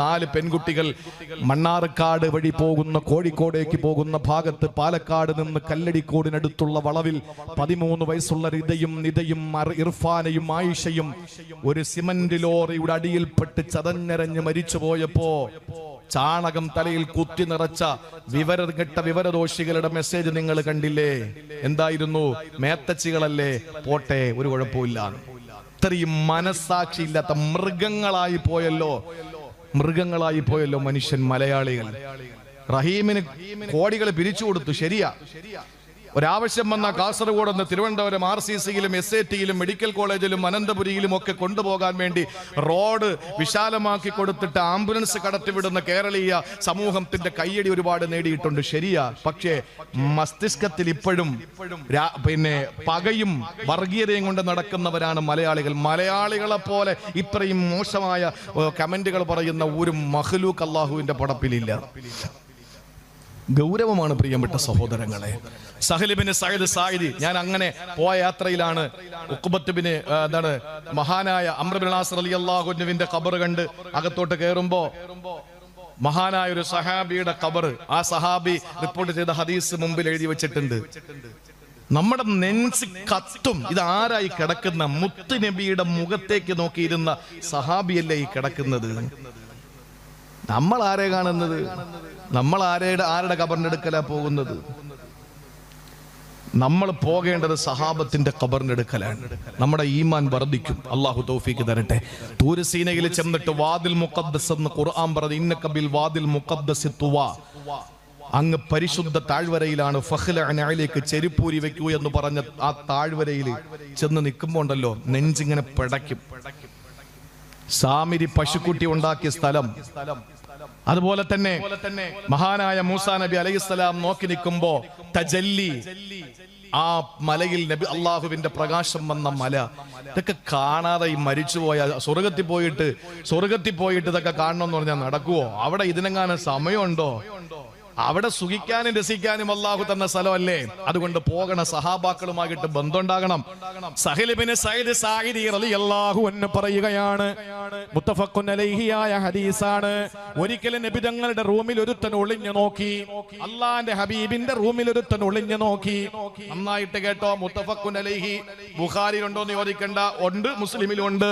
നാല് പെൺകുട്ടികൾ മണ്ണാർക്കാട് വഴി പോകുന്ന കോഴിക്കോടേക്ക് പോകുന്ന ഭാഗത്ത് പാലക്കാട് നിന്ന് കല്ലടിക്കോടിനടുത്തുള്ള വളവിൽ പതിമൂന്ന് വയസ്സുള്ള റിതയും നിതയും ഇർഫാനയും ആയിഷയും ഒരു സിമന്റ് ലോറിയുടെ അടിയിൽപ്പെട്ട് ചതഞ്ഞരഞ്ഞ് മരിച്ചു പോയപ്പോ ചാണകം തലയിൽ കുത്തി നിറച്ച വിവരം കെട്ട വിവരദോഷികളുടെ മെസ്സേജ് നിങ്ങൾ കണ്ടില്ലേ? എന്തായിരുന്നു? മേത്തച്ചികളല്ലേ? പോട്ടെ ഒരു കുഴപ്പമില്ല ഇത്രയും മനസ്സാക്ഷി ഇല്ലാത്ത മൃഗങ്ങളായി പോയല്ലോ. മൃഗങ്ങളായി പോയല്ലോ മനുഷ്യൻ മലയാളികൾ. റഹീമിന് കോടികൾ പിരിച്ചു കൊടുത്തു ശരിയാ. ഒരാവശ്യം വന്ന കാസർഗോഡ് നിന്ന് തിരുവനന്തപുരം ആർ സി സിയിലും എസ് എ ടിയിലും മെഡിക്കൽ കോളേജിലും അനന്തപുരിയിലും ഒക്കെ കൊണ്ടുപോകാൻ വേണ്ടി റോഡ് വിശാലമാക്കി കൊടുത്തിട്ട് ആംബുലൻസ് കടത്തിവിടുന്ന കേരളീയ സമൂഹത്തിന്റെ കയ്യടി ഒരുപാട് നേടിയിട്ടുണ്ട്. ശരിയാ. പക്ഷേ മസ്തിഷ്കത്തിൽ ഇപ്പോഴും പിന്നെ പകയും വർഗീയതയും കൊണ്ട് നടക്കുന്നവരാണ് മലയാളികൾ. മലയാളികളെ പോലെ ഇത്രയും മോശമായ കമന്റുകൾ പറയുന്ന ഒരു മഹ്ലൂക്ക് അള്ളാഹുവിന്റെ പടപ്പിലില്ല. ഗൗരവമാണ് പ്രിയപ്പെട്ട സഹോദരങ്ങളെ. സഹലിബിന് സഹദ് സായിദി ഞാൻ അങ്ങനെ പോയ യാത്രയിലാണ് ഉക്കുബത്തുബിന് എന്താണ് മഹാനായ അമ്രബിനാസർ അലി അള്ളാഹുവിന്റെ കബർ കണ്ട് അകത്തോട്ട് കയറുമ്പോ മഹാനായ ഒരു സഹാബിയുടെ കബർ ആ സഹാബി റിപ്പോർട്ട് ചെയ്ത ഹദീസ് മുമ്പിൽ എഴുതി വെച്ചിട്ടുണ്ട്. നമ്മുടെ നെൻസ് കത്തും ഇത് ആരായി കിടക്കുന്ന മുത്ത് നബിയുടെ മുഖത്തേക്ക് നോക്കിയിരുന്ന സഹാബിയല്ലേ ഈ കിടക്കുന്നത്? നമ്മൾ ആരെ കാണുന്നത്? നമ്മൾ ആരുടെ ആരുടെ കബറിനെടുക്കലാ പോകുന്നത്? നമ്മൾ പോകേണ്ടത് സഹാബത്തിന്റെ കബറിനെടുക്കലാണ് നമ്മുടെ ഈമാൻ വർദ്ധിക്കും. അള്ളാഹു തൗഫീക്ക് തരട്ടെ. തൂരസീനയിൽ ചെന്നിട്ട് വാതിൽ മുഖദ്ദസ് എന്ന് ഖുർആൻ പറഞ്ഞു ഇന്ന കബിൽ വാതിൽ മുഖദ്ദസ് തുവ. അങ്ങ് പരിശുദ്ധ താഴ്വരയിലാണ്. ഫഹ്ല അനയിലേക്ക് ചെരുപ്പൂരി വെക്കൂ എന്ന് പറഞ്ഞ ആ താഴ്വരയിൽ ചെന്ന് നിൽക്കുമ്പോൾ ഉണ്ടല്ലോ നെഞ്ചിങ്ങനെ പിടയ്ക്കും. സാമിരി പശുക്കുട്ടി ഉണ്ടാക്കിയ സ്ഥലം. അതുപോലെ തന്നെ മഹാനായ മൂസാ നബി അലൈഹിസ്സലാം നോക്കി നിൽക്കുമ്പോ തജല്ലി ആ മലയിൽ നബി അള്ളാഹുവിന്റെ പ്രകാശം വന്ന മല. ഇതൊക്കെ കാണാതെ ഈ മരിച്ചുപോയ സ്വർഗത്തിൽ പോയിട്ട് സ്വർഗത്തിൽ പോയിട്ട് ഇതൊക്കെ കാണണം എന്ന് പറഞ്ഞാൽ നടക്കുവോ? അവിടെ ഇതിനെങ്ങാനും സമയമുണ്ടോ? അവിടെ സുഖിക്കാനും രസിക്കാനും അള്ളാഹു തന്ന സ്ഥലമല്ലേ? അതുകൊണ്ട് പോകണ സഹാബാക്കളുമായിട്ട് ബന്ധമുണ്ടാകണം. സഹിലിബിന് സൈദ് സാഹിദി റലി അള്ളാഹു എന്ന് പറയുകയാണ് മുത്തഫഖുൻ അലൈഹിയായ ഹദീസാണ് ഒരിക്കലും നബിതങ്ങളുടെ റൂമിൽ ഒരുത്തൻ ഒളിഞ്ഞു നോക്കി അള്ളാന്റെ ഹബീബിന്റെ റൂമിൽ ഒരുത്തൻ ഒളിഞ്ഞു നോക്കി. നന്നായിട്ട് കേട്ടോ മുത്തഫഖുൻ അലൈഹി. ബുഖാരിയിലുണ്ടോ എന്ന് ചോദിക്കണ്ട. ഉണ്ട് മുസ്ലിമിലും ഉണ്ട്.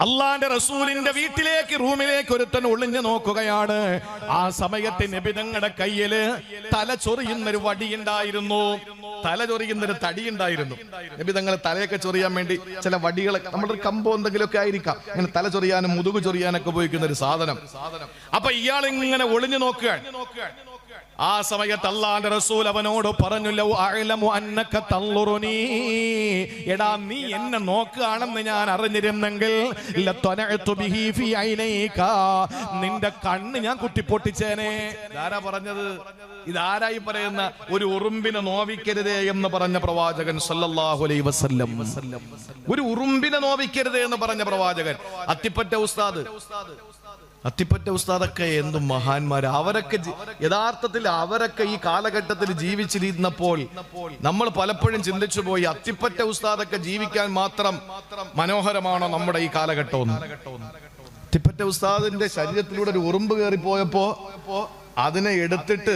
അള്ളാന്റെ റസൂലിന്റെ വീട്ടിലേക്ക് റൂമിലേക്ക് ഒരുത്തൻ ഒളിഞ്ഞു നോക്കുകയാണ്. ആ സമയത്ത് നിബിതങ്ങളുടെ കയ്യിൽ തല ചൊറിയുന്ന ഒരു വടിയുണ്ടായിരുന്നു തല ചൊറിയുന്ന ഒരു തടി ഉണ്ടായിരുന്നു. നിബിതങ്ങൾ തലയൊക്കെ ചൊറിയാൻ വേണ്ടി ചില വടികളൊക്കെ നമ്മുടെ ഒരു കമ്പോ എന്തെങ്കിലുമൊക്കെ ആയിരിക്കാം. ഇങ്ങനെ തല ചൊറിയാനും മുതുകു ചൊറിയാനൊക്കെ ഉപയോഗിക്കുന്ന ഒരു സാധനം. അപ്പൊ ഇയാൾ ഇങ്ങനെ ഒളിഞ്ഞു നോക്കുകയാണ്. ആ സമയത്ത് അള്ളാന്റെ റസൂൽ അവനോട് പറഞ്ഞു എടാ നീ എന്നെ നോക്കുകയാണെന്ന് ഞാൻ അറിഞ്ഞിരുന്നെങ്കിൽ നിന്റെ കണ്ണ് ഞാൻ കുത്തിപ്പൊട്ടിച്ചേനെ. ഇതാരാ പറഞ്ഞത്? ഇതാരായി പറയുന്ന? ഒരു ഉറുമ്പിനെ നോവിക്കരുതേ എന്ന് പറഞ്ഞ പ്രവാചകൻ സല്ലല്ലാഹു അലൈഹി വസല്ലം. ഒരു ഉറുമ്പിനെ നോവിക്കരുതേ എന്ന് പറഞ്ഞ പ്രവാചകൻ. അത്തിപ്പറ്റ ഉസ്താദ്. അത്തിപ്പറ്റ ഉസ്താദൊക്കെ എന്തും മഹാന്മാർ അവരൊക്കെ യഥാർത്ഥത്തിൽ അവരൊക്കെ ഈ കാലഘട്ടത്തിൽ ജീവിച്ചിരുന്നപ്പോൾ നമ്മൾ പലപ്പോഴും ചിന്തിച്ചു പോയി അത്തിപ്പറ്റ ഉസ്താദൊക്കെ ജീവിക്കാൻ മാത്രം മനോഹരമാണോ നമ്മുടെ ഈ കാലഘട്ടം അത്തിപ്പറ്റ ഉസ്താദിന്റെ ശരീരത്തിലൂടെ ഒരു ഉറുമ്പ് കയറിപ്പോയപ്പോ അതിനെ എടുത്തിട്ട്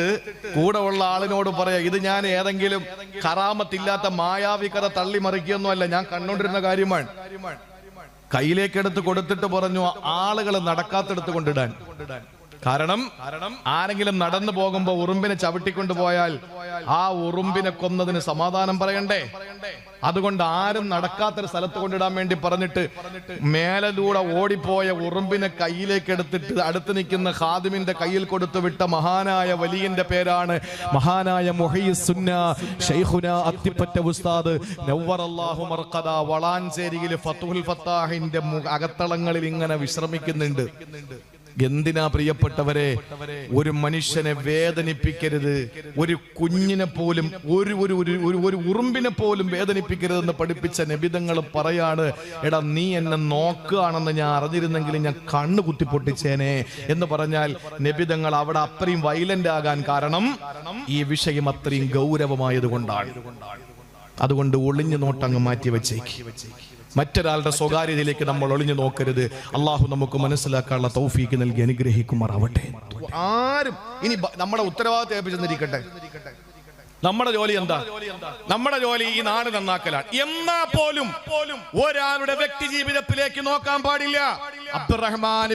കൂടെ ഉള്ള ആളിനോട് പറയാം ഇത് ഞാൻ ഏതെങ്കിലും കറാമത്തില്ലാത്ത മായാവി കഥ തള്ളിമറിക്കുകയൊന്നുമല്ല ഞാൻ കണ്ടോണ്ടിരുന്ന കാര്യമാണ്. കയ്യിലേക്ക് എടുത്ത് കൊടുത്തിട്ട് പറഞ്ഞു ആളുകൾ നടക്കാത്തെടുത്ത് കൊണ്ടിടാൻ. കാരണം ആരെങ്കിലും നടന്നു പോകുമ്പോ ഉറുമ്പിനെ ചവിട്ടിക്കൊണ്ടു പോയാൽ ആ ഉറുമ്പിനെ കൊന്നതിന് സമാധാനം പറയണ്ടേ? അതുകൊണ്ട് ആരും നടക്കാത്തൊരു സ്ഥലത്ത് കൊണ്ടിടാൻ വേണ്ടി പറഞ്ഞിട്ട് മേലലൂടെ ഓടിപ്പോയ ഉറുമ്പിനെ കയ്യിലേക്ക് എടുത്തിട്ട് അടുത്ത് നിൽക്കുന്ന ഖാദിമിന്റെ കയ്യിൽ കൊടുത്തു വിട്ട മഹാനായ വലിയന്റെ പേരാണ് മഹാനായ അത്തിപ്പറ്റ ഉസ്താദ് ഫത്തുൽ ഫത്താഹിന്റെ അകത്തളങ്ങളിൽ ഇങ്ങനെ വിശ്രമിക്കുന്നുണ്ട്. എന്തിനാ പ്രിയപ്പെട്ടവരെ ഒരു മനുഷ്യനെ വേദനിപ്പിക്കരുത് ഒരു കുഞ്ഞിനെ പോലും ഒരു ഒരു ഒരു ഒരു ഉറുമ്പിനെ പോലും വേദനിപ്പിക്കരുതെന്ന് പഠിപ്പിച്ച നബിതങ്ങൾ പറയാണ് എടാ നീ എന്നെ നോക്കുകയാണെന്ന് ഞാൻ അറിഞ്ഞിരുന്നെങ്കിൽ ഞാൻ കണ്ണു കുത്തി പൊട്ടിച്ചേനെ എന്ന് പറഞ്ഞാൽ നബിതങ്ങൾ അവിടെ അത്രയും വൈലന്റ് ആകാൻ കാരണം ഈ വിഷയം അത്രയും ഗൗരവമായത് കൊണ്ടാണ് അതുകൊണ്ട് ഒളിഞ്ഞു നോട്ടങ്ങ് മാറ്റി വെച്ചേക്ക് മറ്റൊരാളുടെ സ്വകാര്യതയിലേക്ക് നമ്മൾ ഒളിഞ്ഞു നോക്കരുത്. അള്ളാഹു നമുക്ക് മനസ്സിലാക്കാനുള്ള തൗഫീക്ക് നൽകി അനുഗ്രഹിക്കുമാറാവട്ടെ. ആരും ഇനി നമ്മുടെ ഉത്തരവാദിത്തം ഏൽപ്പിച്ചെന്നിരിക്കട്ടെ. നമ്മുടെ ജോലി എന്താ? നമ്മുടെ ജോലി ഈ നാട് നന്നാക്കലാണ്. എന്നാ പോലും ഒരാളുടെ വ്യക്തി ജീവിതത്തിലേക്ക് നോക്കാൻ പാടില്ല. അബ്ദുറഹ്മാൻ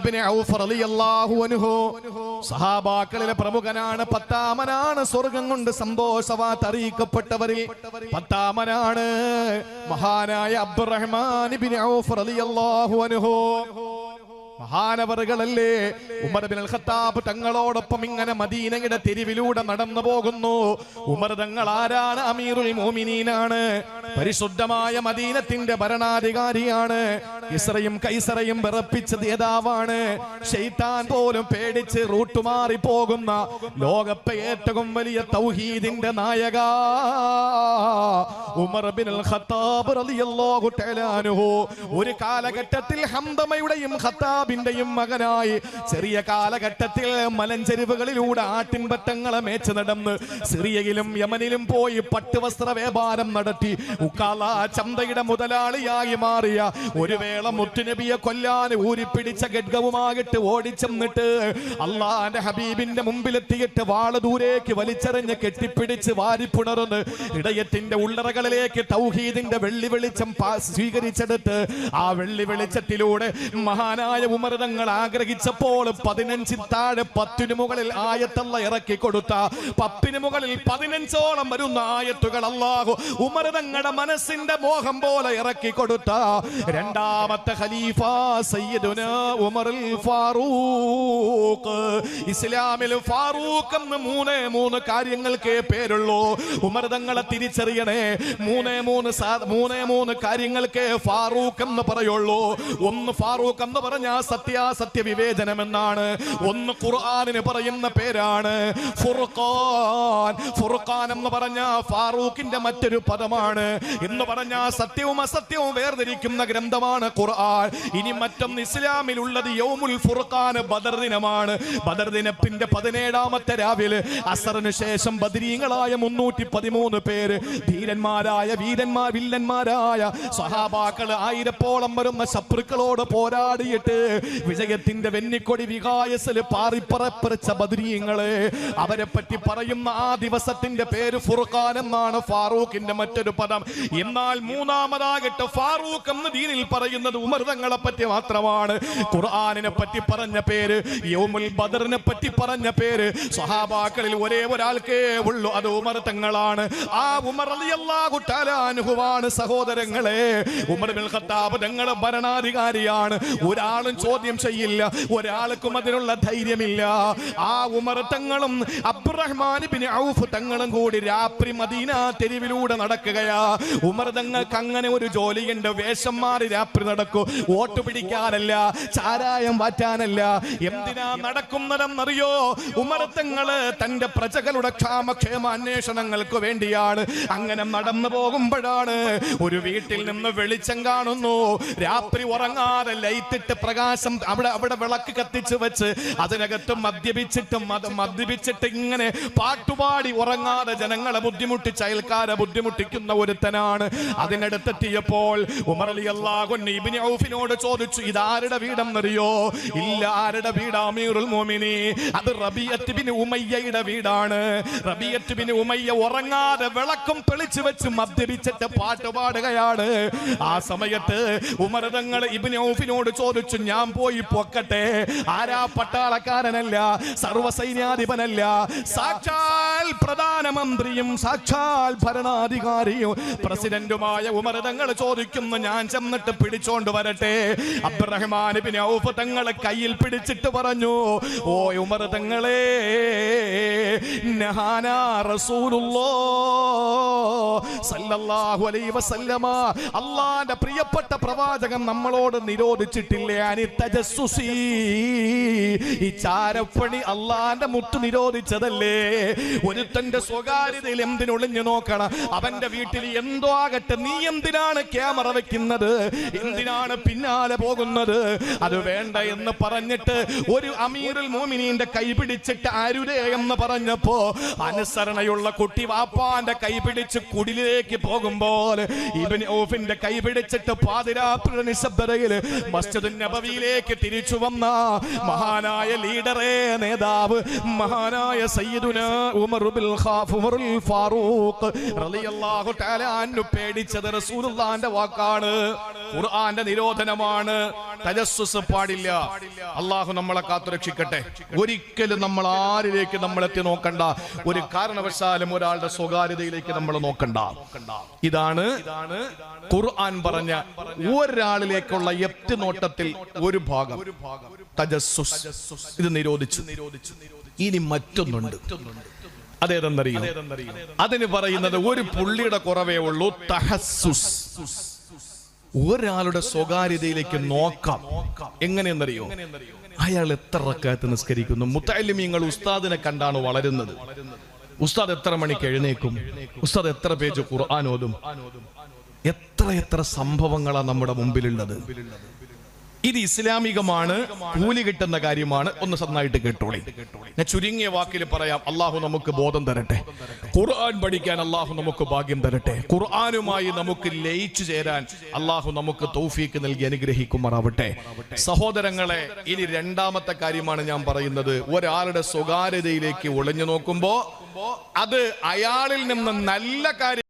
സഹാബാക്കളിലെ പ്രമുഖനാണ് പത്താമനാണ് സ്വർഗം കൊണ്ട് സന്തോഷവാത്ത് അറിയിക്കപ്പെട്ടവരിൽ പത്താമനാണ് മഹാനായ അബ്ദുറഹ്മാൻ ഇബ്നു ഔഫ് റളിയല്ലാഹു അൻഹു. മഹാനവറുകളല്ലേ? ഉമർ ബിൻ ഖത്താബ് തങ്ങളോടൊപ്പം ഇങ്ങനെ മദീനയുടെ തെരുവിലൂടെ നടന്നു പോകുന്നു. ഉമർ തങ്ങൾ ആരാണ്? അമീറുൽ മോമിനീനാണ്. പരിശുദ്ധമായ മദീനത്തിന്റെ ഭരണാധികാരിയാണ്. ഇസ്രയും കൈസറയും വിറപ്പിച്ച നേതാവാണ് ഷെയ്ത്താൻ പോലും പേടിച്ച് റൂട്ട് മാറി പോകുന്ന ലോകത്തെ ഏറ്റവും വലിയ തൗഹീദിന്റെ നായക. ഉമർ ബിൻ ഖത്താബ് റളിയല്ലാഹു തആലാ ഒരു കാലഘട്ടത്തിൽ ഹംദമയുടെയും ഖത്താബിന്റെയും മകനായി ചെറിയ കാലഘട്ടത്തിൽ മലഞ്ചെരിവുകളിലൂടെ ആട്ടിൻപറ്റങ്ങളെ മേച്ച് നടന്ന് സിറിയയിലും യമനിലും പോയി പട്ടുവസ്ത്ര വ്യാപാരം നടത്തി. ഉക്കാല ചന്തയുടെ മുതലാളിയായി മാറിയ ഒരു വേള മുത്തുനബിയെ കൊല്ലാൻ ഊരിപ്പിടിച്ച ഗഡ്ഗവുമാകിട്ട് ഓടിച്ചെന്നിട്ട് അള്ളാന്റെ ഹബീബിന്റെ മുമ്പിലെത്തിയിട്ട് വാൾ ദൂരേക്ക് വലിച്ചെറിഞ്ഞ് കെട്ടിപ്പിടിച്ച് വാരിപ്പുണർന്ന് ഇടയത്തിന്റെ ഉള്ളറകളിലേക്ക് തൗഹീദിന്റെ വെള്ളി വെളിച്ചം സ്വീകരിച്ചെടുത്ത് ആ വെള്ളി വെളിച്ചത്തിലൂടെ മഹാനായ ഉമർതങ്ങൾ ആഗ്രഹിച്ചപ്പോൾ പതിനഞ്ചിൽ താഴെ പത്തിനു മുകളിൽ ആയത്തല്ല ഇറക്കി കൊടുത്ത പത്തിന് മുകളിൽ പതിനഞ്ചോളം വരുന്ന ആയത്തുകൾ അല്ലാഹു ഉമരതങ്ങളുടെ മനസ്സിന്റെ മോഹം പോലെ ഇറക്കി കൊടുത്ത. രണ്ടാമത്തെ ഖലീഫ സയ്യിദുന ഉമറുൽ ഫാറൂഖ്. ഇസ്ലാമിൽ ഫാറൂഖ് എന്ന് മൂന്നേ മൂന്ന് കാര്യങ്ങൾക്കേ പേരുള്ളൂ. ഉമർ തങ്ങളെ തിരിച്ചറിയണേ. മൂന്നേ മൂന്ന് മൂന്നേ മൂന്ന് കാര്യങ്ങൾക്കേ ഫാറൂഖ് എന്ന് പറയുള്ളൂ. ഒന്ന് ഫാറൂഖ് എന്ന് പറഞ്ഞാൽ സത്യാസത്യ വിവേചനം എന്നാണ് ഒന്ന് ഖുർആാനിന് പറയുന്ന പേരാണ് ഫുർഖാൻ. ഫുർഖാൻ എന്ന് പറഞ്ഞ ഫാറൂഖിന്റെ മറ്റൊരു പദമാണ്. എന്ന് പറഞ്ഞ സത്യവും അസത്യവും വേർതിരിക്കുന്ന ഗ്രന്ഥമാണ് ഖുർആൻ. ഇനി മറ്റൊന്ന് ഇസ്ലാമിലുള്ളത് യൗമുൽ ഫുർഖാൻ ബദർ ദിനമാണ്. ബദർ ദിനത്തിന്റെ പതിനേഴാമത്തെ രാവിലെ അസറിന് ശേഷം ബദരീങ്ങളായ മുന്നൂറ്റി പതിമൂന്ന് പേര് ധീരന്മാരായ വീരന്മാർ വില്ലന്മാരായ സഹാബാക്കൾ ആയിരപ്പോളം വരുന്ന ശത്രുക്കളോട് പോരാടിയിട്ട് വിജയത്തിന്റെ വെന്നിക്കൊടി വികായസിൽ പാറിപ്പറപ്പറിച്ച ബദരീങ്ങളെ അവരെ പറ്റി പറയുന്ന ആ ദിവസത്തിന്റെ പേര് ഫുർഖാൻ എന്നാണ് ഫാറൂഖിന്റെ മറ്റൊരു പദം. എന്നാൽ മൂന്നാമതാകട്ടെ ഫാറൂഖ് എന്ന് ദീനിൽ പറയുന്നത് ഉമർ തങ്ങളെ പറ്റി മാത്രമാണ്. ഖുർആാനിനെ പറ്റി പറഞ്ഞ പേര് യൗമുൽ ബദറിനെ പറ്റി പറഞ്ഞ പേര് സഹാബാക്കളിൽ ഒരേ ഒരാൾക്കേ ഉള്ളൂ. അത് ഉമർ തങ്ങളാണ്. ആ ഉമർ അൻഹുവാണ് സഹോദരങ്ങളെ. ഉമർ ബിൻ ഖത്താബ് തങ്ങൾ ഭരണാധികാരിയാണ്. ഒരാളും ചോദ്യം ചെയ്യില്ല. ഒരാൾക്കും അതിനുള്ള ധൈര്യമില്ല. ആ ഉമർ തങ്ങളും അബ്ദുറഹ്മാൻ ബിൻ ഔഫ് തങ്ങളും കൂടി രാത്രി മദീന തെരുവിലൂടെ നടക്കുകയാ. ഉമർ തങ്ങൾക്ക് അങ്ങനെ ഒരു ജോലിയുണ്ട്. വേഷം മാറി രാത്രി നടക്കൂ. വോട്ട് പിടിക്കാനല്ല ചാരായം വാറ്റാനല്ല. എന്തിനാ നടക്കുന്നതെന്നറിയോ? ഉമർത്തങ്ങൾ തങ്ങൾ തന്റെ പ്രജകളുടെ ക്ഷാമക്ഷേമ അന്വേഷണങ്ങൾക്ക് വേണ്ടിയാണ്. അങ്ങനെ നടന്നു പോകുമ്പോഴാണ് ഒരു വീട്ടിൽ നിന്ന് വെളിച്ചം കാണുന്നു. രാത്രി ഉറങ്ങാതെ ലൈറ്റിട്ട് പ്രകാശം അവിടെ അവിടെ വിളക്ക് കത്തിച്ച് വെച്ച് അതിനകത്ത് മദ്യപിച്ചിട്ടും അത് മദ്യപിച്ചിട്ട് ഇങ്ങനെ പാട്ടുപാടി ഉറങ്ങാതെ ജനങ്ങളെ ബുദ്ധിമുട്ടിച്ച് അയൽക്കാരെ ബുദ്ധിമുട്ടിക്കുന്ന ഒരുത്തനാണ്. അതിനടുത്തെത്തിയപ്പോൾ ഉമർ അലി അള്ളാഹു ഇബ്നു ഔഫിനോട് ചോദിച്ചു ഇതാരുടെ വീടെന്നറിയോ? ഇല്ല ആരുടെ വീട്? അമീറുൽ മോമിനി. അത് റബിയത്ത് ബിൻ ഉമയ്യയുടെ വീടാണ്. റബിയത്ത് ബിൻ ഉമയ്യ ഉറങ്ങാതെ വിളക്കും തെളിച്ചു വെച്ച് മദ്യപിച്ചിട്ട് പാട്ട് പാടുകയാണ്. ആ സമയത്ത് ഉമർ തങ്ങൾ ഇബ്നു ഔഫിനോട് ചോദിച്ചു ഞാൻ പോയി പൊക്കട്ടെ. ആരാ പട്ടാളക്കാരനല്ല? സർവസൈന്യാധിപനല്ല സാക്ഷാൽ പ്രധാനമന്ത്രിയും സാക്ഷാൽ ഭരണാധികാരിയും. പ്രസിഡന്റുമായ ഉമർ തങ്ങൾ ചോദിക്കുന്നു ഞാൻ ചെന്നിട്ട് പിടിച്ചോണ്ട് വരട്ടെ? അബ്ദുറഹ്മാൻ ബിൻ ഔഫ് തങ്ങളെ കയ്യിൽ പിടിച്ചിട്ട് പറഞ്ഞു ഓ ഉമർ തങ്ങളെ അള്ളാന്റെ പ്രിയപ്പെട്ട പ്രവാചകൻ നമ്മളോട് നിരോധിച്ചിട്ടില്ലേ? അനി തജസ്സുസി. ഈ ചാരപ്പണി അള്ളാന്റെ മുത്ത് നിരോധിച്ചതല്ലേ? ഒരുത്തന്റെ സ്വകാര്യതയിൽ എന്തിനൊളിഞ്ഞു നോക്കണം? അവന്റെ വീട്ടിൽ എന്തോ ആകട്ടെ നീ എന്തിനാണ് ക്യാമറ വെക്കുന്നത്? എന്തിനാണ് പിന്നാലെ പോകുന്നത്? അത് വേണ്ട എന്ന് പറഞ്ഞിട്ട് ഒരു അമീറുൽ മോമിനീന്റെ കൈ പിടിച്ചിട്ട് അരുരേ എന്ന് പറഞ്ഞപ്പോ അനുസരണയുള്ള കുട്ടി വാപ്പാന്റെ കൈ പിടിച്ച് കുടിലേക്ക് പോകുമ്പോൾ ഇബൻ ഓഫിന്റെ കൈ പിടിച്ചിട്ട് പാതിരാത്രി നിശബ്ദതയിൽ മസ്ജിദ് നബവിയിലേക്ക് തിരിച്ചു വന്ന മഹാനായ ലീഡറേ നേതാവ് മഹാനായ സയ്യിദുന ഉമർ ബിൽ ഖാഫ് ഫാറൂഖ് റളിയല്ലാഹു തആല അന്നു പേടിച്ചത് റസൂലുള്ളാന്റെ വാക്കാണ് ഖുർആന്റെ നിരോധനമാണ്. തജസ്സുസ് പാടില്ല. അള്ളാഹു നമ്മളെ കാത്തുരക്ഷിക്കട്ടെ. ഒരിക്കലും നമ്മൾ ആരിലേക്ക് നമ്മൾ എത്തി നോക്കണ്ട. ഒരു കാരണവശാലും ഒരാളുടെ സ്വകാര്യതയിലേക്ക് നമ്മൾ നോക്കണ്ട. ഇതാണ് ഖുർആൻ പറഞ്ഞ ഒരാളിലേക്കുള്ള എത്തി നോട്ടത്തിൽ ഒരു ഭാഗം. തജസ്സുസ്. ഇത് നിരോധിച്ചു. ഇനി മറ്റൊന്നുണ്ട്. അതേതെന്നറിയോ? അതിന് പറയുന്നത് ഒരു പുള്ളിയുടെ കുറവേ ഉള്ളൂ. തഹസ്സുസ്. ഒരാളുടെ സ്വകാര്യതയിലേക്ക് നോക്കാം. എങ്ങനെയെന്നറിയോ? അയാൾ എത്ര റക്കാത്ത് നിസ്കരിക്കുന്നു? മുത്തലിമീങ്ങൾ ഉസ്താദിനെ കണ്ടാണ് വളരുന്നത്. ഉസ്താദ് എത്ര മണിക്ക് എഴുന്നേക്കും? ഉസ്താദ് എത്ര പേജ് ഖുർആൻ എത്ര എത്ര സംഭവങ്ങളാണ് നമ്മുടെ മുമ്പിലുള്ളത്? ഇത് ഇസ്ലാമികമാണ് കൂലി കിട്ടുന്ന കാര്യമാണ്. ഒന്ന് നന്നായിട്ട് കേട്ടോളി. ഞാൻ ചുരുങ്ങിയ വാക്കിൽ പറയാം അള്ളാഹു നമുക്ക് ബോധം തരട്ടെ. ഖുർആൻ പഠിക്കാൻ അള്ളാഹു നമുക്ക് ഭാഗ്യം തരട്ടെ. ഖുർആനുമായി നമുക്ക് ലയിച്ചു ചേരാൻ അള്ളാഹു നമുക്ക് തൗഫീക്ക് നൽകി അനുഗ്രഹിക്കുമാറാവട്ടെ. സഹോദരങ്ങളെ ഇനി രണ്ടാമത്തെ കാര്യമാണ് ഞാൻ പറയുന്നത്. ഒരാളുടെ സ്വകാര്യതയിലേക്ക് ഒളിഞ്ഞു നോക്കുമ്പോ അത് അയാളിൽ നിന്ന് നല്ല കാര്യം